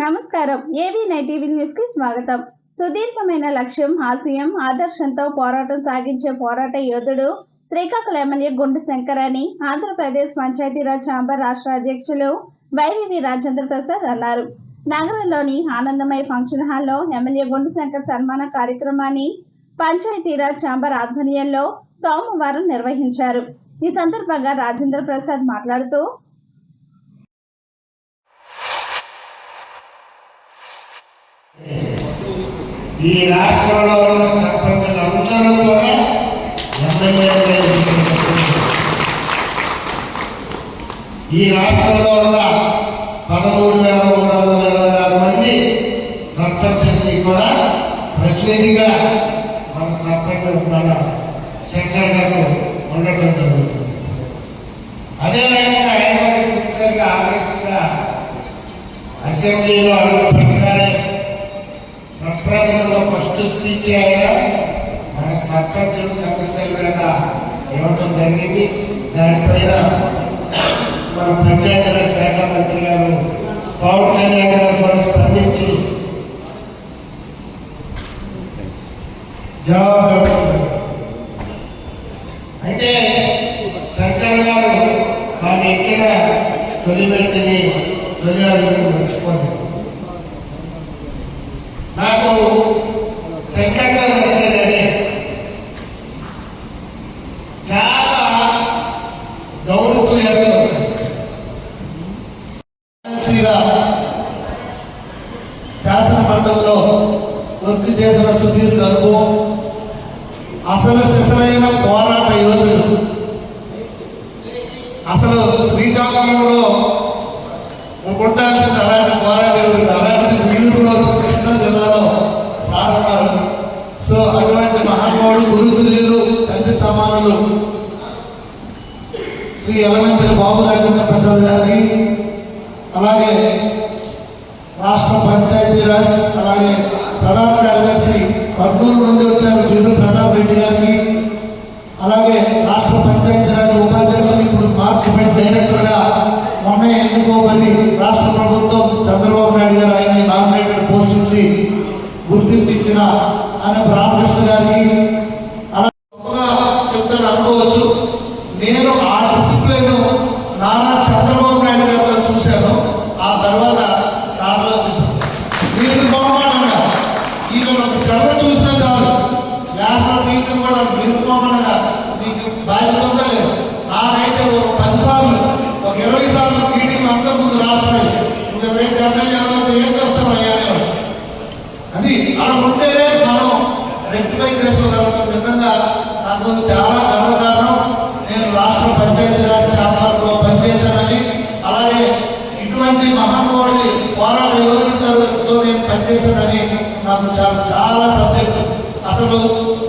నమస్కారం. ఏబీ నైటీవీ న్యూస్కి స్వాగతం. సుదీర్ఘమైన లక్ష్యం ఆశయం ఆదర్శంతో పోరాటం సాగించే పోరాట యోధుడు శ్రీకాకుళం ఎమ్మెల్యే గుండు శంకర్ అని ఆంధ్రప్రదేశ్ పంచాయతీరాజ్ ఛాంబర్ రాష్ట్ర అధ్యక్షులు వైవివి రాజేంద్ర ప్రసాద్ అన్నారు. నగరంలోని ఆనందమయ ఫంక్షన్ హాల్లో ఎమ్మెల్యే గుండు శంకర్ సన్మాన కార్యక్రమాన్ని పంచాయతీరాజ్ ఛాంబర్ ఆధ్వర్యంలో సోమవారం నిర్వహించారు. ఈ సందర్భంగా రాజేంద్ర ప్రసాద్ మాట్లాడుతూ ఈ రాష్ట్రంలో ఉన్న సర్పంచులు అందరూ కూడా ఈ రాష్ట్రంలో ఉన్న పదమూడు వేల మూడు వందల ఇరవై ఆరు మంది సర్పంచులకి కూడా ప్రతినిధిగా మన సర్పంచ్ మన శంకర్ గారు ఉండటం జరుగుతుంది. అదేవిధంగా ఆయన కూడా సిన్సియర్గా ఆలోచించగా అసెంబ్లీలో అడుగు ప్రప్రథమంలో ఫస్ట్ స్పీచ్ ఆయన మన సర్పంచ్ సమస్యల మీద ఇవ్వటం జరిగింది. దానిపైన మన పంచాయతీరాజ్ శాఖ మంత్రి గారు పవన్ కళ్యాణ్ గారు కూడా స్పందించి జవాబు ఇవ్వడం అంటే శంకర్ గారు తాను ఎక్కిన తొలి వ్యక్తిని తొలి అడుగును మర్చిపోలేదు నాకు శంకర్ గారు నచ్చేదని చాలా డౌన్ టు ఎర్త్ మంత్రిగా శాసన మండలిలో వర్క్ చేసిన సుదీర్ఘ అనుభవం అసలు శిశరైన పోరాట యోధుడు అసలు శ్రీకాకుళంలో ఉండాల్సిన అలాంటి పోరాట యోధుడు అలాంటి మిగులులో కృష్ణా జిల్లాలో సార్ ఉన్నారు. సో అటువంటి మహానుభావుడు గురుతుల్యులు తండ్రి సమానులు శ్రీ ఎలమంచిన బాబు రాజేంద్ర ప్రసాద్ గారికి అలాగే రాష్ట్ర పంచాయతీరాజ్ అలాగే ప్రధాన కర్నూలు మంది వచ్చారు. బిల్లు ప్రతాప్ రెడ్డి గారికి. అలాగే రాష్ట్ర పంచాయతీరాజ్ ఉపాధ్యక్షులు ఇప్పుడు మార్కెట్ డైరెక్టర్గా మొన్న ఎన్నుకోబడి అది అలా ఉంటేనే మనం రెక్టిఫై చేసుకోగలుగుతాం. నిజంగా నాకు చాలా గర్వకారణం. నేను రాష్ట్ర పంచాయతీరాజ్ ఛాంబర్లో పనిచేశానని. అలాగే ఇటువంటి మహానుభావుడి పోరాట యోధులతో నేను పనిచేశానని నాకు చాలా చాలా సబ్జెక్టు. అసలు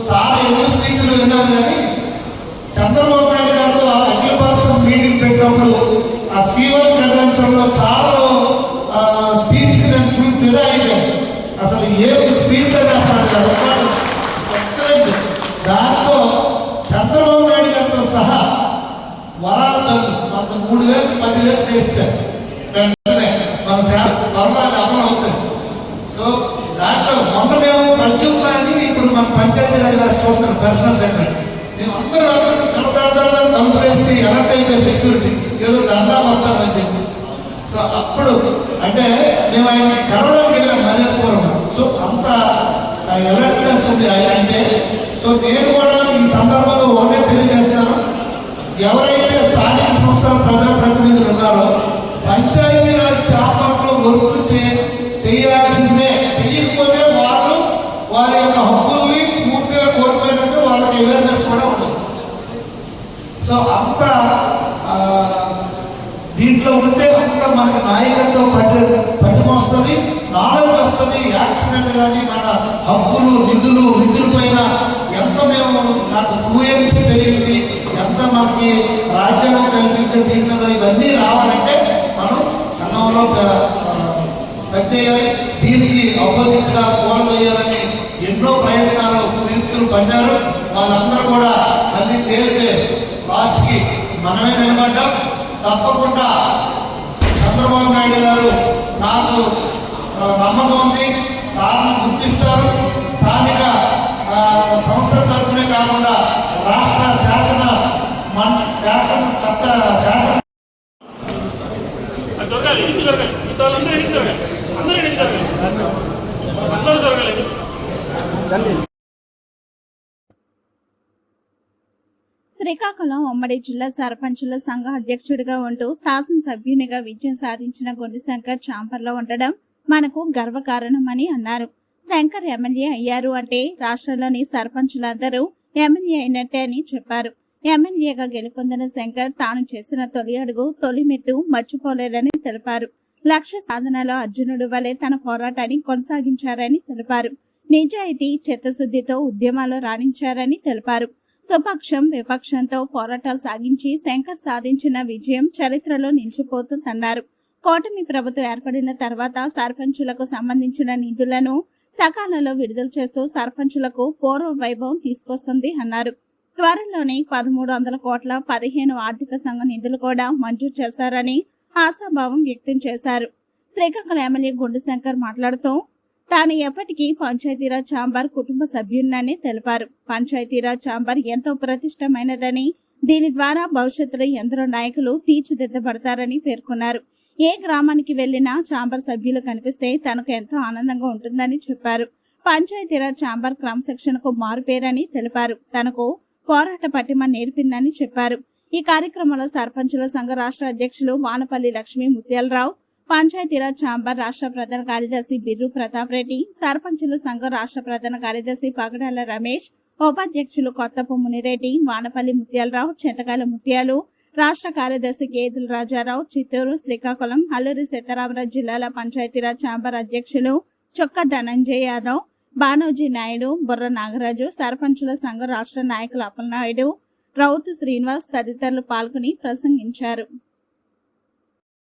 సార్ ఎన్నో స్పీచ్లు విన్నాను కానీ చేస్తే. వెంటనే మన సేవ అమలు అవుతుంది. సో దాంట్లో మొన్న మేము అని ఇప్పుడు మన పంచాయతీ రాజ్ చూస్తున్నాం పర్సనల్ సెక్రటరీ మేము అందరూ అందరూ కడతాడతాడు తలుపు వేసి అయిపోయి సెక్యూరిటీ ఏదో దండాలు వస్తారని చెప్పి. సో అప్పుడు అంటే మేము ఆయన కలవడానికి వెళ్ళాం మర్యాదపూర్వకం సో అంత అలర్ట్నెస్ ఉంది ఆయన అంటే. సో నేను కూడా ఈ సందర్భంలో ఒకటే తెలియజేస్తాను ఎవరైతే స్థానిక సంస్థల ప్రజలు ఉన్నారో పంచాయతీరాజ్ చాపట్లో వర్క్ చే చేయాల్సిందే. చేయకపోతే వాళ్ళు వారి యొక్క హక్కుల్ని పూర్తిగా కోల్పోయినట్టు వాళ్ళకి అవేర్నెస్ కూడా ఉంటుంది. సో అంత దీంట్లో ఉంటే అంత మనకి నాయకత్వం పట్టి పట్టుకొస్తుంది నాలెడ్జ్ వస్తుంది యాక్సిడెంట్ కానీ మన హక్కులు నిధులు నిధుల పైన ఎంత మేము నాకు ఫ్లూయెన్సీ పెరిగింది ఎంత మనకి రాజ్యాంగం కల్పించే దీని ఇవన్నీ రావాలంటే మనం సంఘంలో పనిచేయాలి దీనికి ఆపోజిట్గా చేయాలని ఎన్నో ప్రయత్నాలు వ్యక్తులు పడ్డారు. వాళ్ళందరూ కూడా మళ్ళీ తేలితే లాస్ట్ మనమే నిలబడ్డాం. తప్పకుండా చంద్రబాబు నాయుడు గారు నాకు నమ్మకం ఉంది. సార్లు గుర్తిస్తారు స్థానిక ఆ, సంస్థల తరఫునే కాకుండా రాష్ట్ర శాసన మన్ శాసన చట్ట శాసన అది జరగాలి ఇంటి జరగాలి మిగతా వాళ్ళందరూ ఇంటికి జరగాలి అందరూ ఇంటికి జరగాలి అందరూ శ్రీకాకుళం ఉమ్మడి జిల్లా సర్పంచుల సంఘ అధ్యక్షుడిగా ఉంటూ శాసనసభ్యునిగా విజయం సాధించిన గొండి శంకర్ చాంపర్లో ఉండడం మనకు గర్వకారణమని అన్నారు. శంకర్ ఎమ్మెల్యే అయ్యారు అంటే రాష్ట్రంలోని సర్పంచులందరూ ఎమ్మెల్యే అయినట్టే అని చెప్పారు. ఎమ్మెల్యేగా గెలుపొందిన శంకర్ తాను చేసిన తొలి అడుగు తొలి మెట్టు మర్చిపోలేదని తెలిపారు. లక్ష్య సాధనలో అర్జునుడు వలె తన పోరాటాన్ని కొనసాగించారని తెలిపారు. నిజాయితీ చిత్తశుద్ధితో ఉద్యమాలు రాణించారని తెలిపారు. స్వపక్షం విపక్షంతో పోరాటాలు సాగించి శంకర్ సాధించిన విజయం చరిత్రలో నిలిచిపోతుందన్నారు కూటమి ప్రభుత్వం ఏర్పడిన తర్వాత సర్పంచులకు సంబంధించిన నిధులను సకాలంలో విడుదల చేస్తూ సర్పంచులకు పూర్వ వైభవం తీసుకొస్తుంది అన్నారు. త్వరలోనే పదమూడు వందల కోట్ల పదిహేను ఆర్థిక సంఘ నిధులు కూడా మంజూరు చేస్తారని ఆశాభావం వ్యక్తం చేశారు. శ్రీకాకుళం ఎమ్మెల్యే గుండు శంకర్ మాట్లాడుతూ తాను ఎప్పటికీ పంచాయతీరాజ్ ఛాంబర్ కుటుంబ సభ్యున్నని తెలిపారు. పంచాయతీరాజ్ ఛాంబర్ ఎంతో ప్రతిష్టమైనదని దీని ద్వారా భవిష్యత్తులో ఎందరో నాయకులు తీర్చిదిద్దబడతారని పేర్కొన్నారు. ఏ గ్రామానికి వెళ్ళినా ఛాంబర్ సభ్యులు కనిపిస్తే తనకు ఎంతో ఆనందంగా ఉంటుందని చెప్పారు. పంచాయతీరాజ్ ఛాంబర్ క్రమశిక్షణకు మారుపేరని తెలిపారు. తనకు పోరాట పటిమ నేర్పిందని చెప్పారు. ఈ కార్యక్రమంలో సర్పంచుల సంఘ రాష్ట్ర అధ్యక్షులు వానపల్లి లక్ష్మీ ముత్యాలరావు పంచాయతీరాజ్ ఛాంబర్ రాష్ట్ర ప్రధాన కార్యదర్శి బిర్రు ప్రతాప్ రెడ్డి సర్పంచుల సంఘం రాష్ట్ర ప్రధాన కార్యదర్శి పగడాల రమేష్ ఉపాధ్యక్షులు కొత్తపు మునిరెడ్డి వానపల్లి ముత్యాలరావు చింతకాల ముత్యాలు రాష్ట్ర కార్యదర్శి కేతుల రాజారావు చిత్తూరు శ్రీకాకుళం అల్లూరి సీతారామరాజు జిల్లాల పంచాయతీరాజ్ ఛాంబర్ అధ్యక్షులు చొక్క ధనంజయ్ యాదవ్ బానోజీ నాయుడు బుర్ర నాగరాజు సర్పంచుల సంఘం రాష్ట్ర నాయకులు అప్పలనాయుడు రౌత్ శ్రీనివాస్ తదితరులు పాల్గొని ప్రసంగించారు.